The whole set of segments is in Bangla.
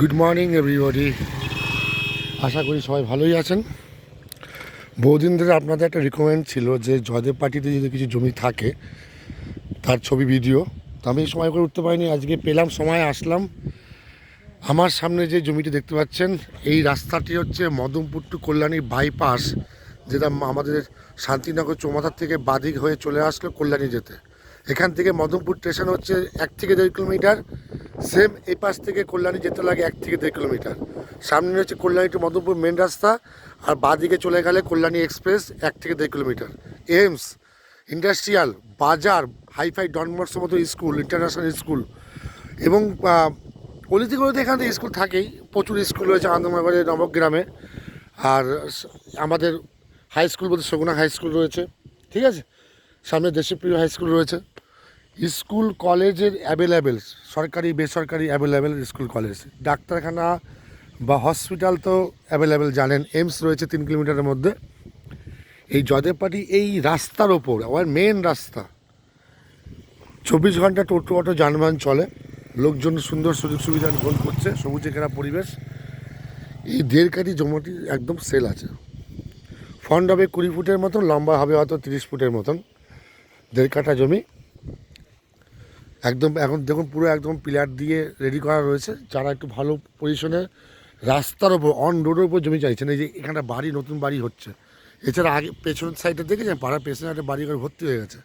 গুড মর্নিং এভরিবডি আশা করি সবাই ভালোই আছেন। বহুদিন ধরে আপনাদের একটা রিকমেন্ড ছিল যে জয়দেব পার্টিতে যদি কিছু জমি থাকে, তার ছবি ভিডিও তো আমি সময় করে উঠতে পারিনি, আজকে পেলাম, সময় আসলাম। আমার সামনে যে জমিটি দেখতে পাচ্ছেন, এই রাস্তাটি হচ্ছে মদমপুর টু কল্যাণী বাইপাস যেটা আমাদের শান্তিনগর চৌমাথার থেকে বাদিক হয়ে চলে আসলো কল্যাণী যেতে। এখান থেকে মদমপুর স্টেশন হচ্ছে এক থেকে দেড় কিলোমিটার সেম এই পাশ থেকে কল্যাণী যেতে লাগে এক থেকে দেড় কিলোমিটার। সামনে হচ্ছে কল্যাণী টু মদমপুর মেন রাস্তা আর বাদিকে চলে গেলে কল্যাণী এক্সপ্রেস এক থেকে দেড় কিলোমিটার। এমস ইন্ডাস্ট্রিয়াল বাজার হাইফাই ডনমার্স মতো স্কুল ইন্টারন্যাশনাল স্কুল এবং আহ, অলিতে গলিতে এখানে স্কুল থাকেই। প্রচুর স্কুল রয়েছে আনন্দনগরে নবগ্রামে। আর আমাদের হাই স্কুল বলতে সগুনা হাই স্কুল রয়েছে। ঠিক আছে? সামনে দেশপ্রিয় হাই স্কুল রয়েছে। স্কুল, কলেজের অ্যাভেলেবেল সরকারি, বেসরকারি অ্যাভেলেবেল স্কুল, কলেজ। ডাক্তারখানা বা হসপিটাল তো অ্যাভেলেবেল জানেন এমস রয়েছে তিন কিলোমিটারের মধ্যে। এই জয়দেবপাটি এই রাস্তার ওপর, আমার মেন রাস্তা। চব্বিশ ঘণ্টা টোটো অটো যানবাহন চলে, লোকজন সুন্দর সুযোগ সুবিধা গ্রহণ করছে, সবুজে ঘেরা পরিবেশ। এই দেড় কাঠি জমিটি একদম সেল আছে। ফন্ড হবে কুড়ি ফুটের মতন, লম্বা হবে হয়তো তিরিশ ফুটের মতন, দেড় কাঠা জমি। একদম, এখন দেখুন পুরো একদম পিলার দিয়ে রেডি করা রয়েছে। যারা একটু ভালো পজিশনে রাস্তার ওপর অন রোডের উপর জমি চাইছেন, এই যে এখানটা বাড়ি, নতুন বাড়ি হচ্ছে। এছাড়া আগে পেছনের সাইডে দেখেছেন? পাড়ার পেছনে একটা বাড়ি ঘর ভর্তি হয়ে গেছে।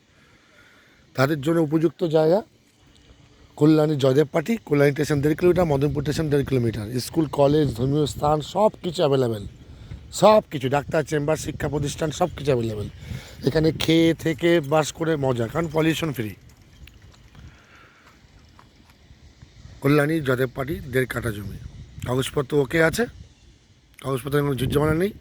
তাদের জন্য উপযুক্ত জায়গা। কল্যাণী জয়দেব পার্টি, কল্যাণী স্টেশন দেড় কিলোমিটার, মদনপুর স্টেশন দেড় কিলোমিটার। স্কুল কলেজ ধর্মীয় স্থান সব কিছু অ্যাভেলেবেল সব কিছু ডাক্তার চেম্বার, শিক্ষা প্রতিষ্ঠান সব কিছু অ্যাভেলেবেল এখানে খেয়ে, থেকে, বাস করে মজা, কারণ pollution free Kalyani Jaydev party দেড় কাটা জমি। কাগজপত্র ওকে আছে। কাগজপত্রের কোনো জমানা নেই।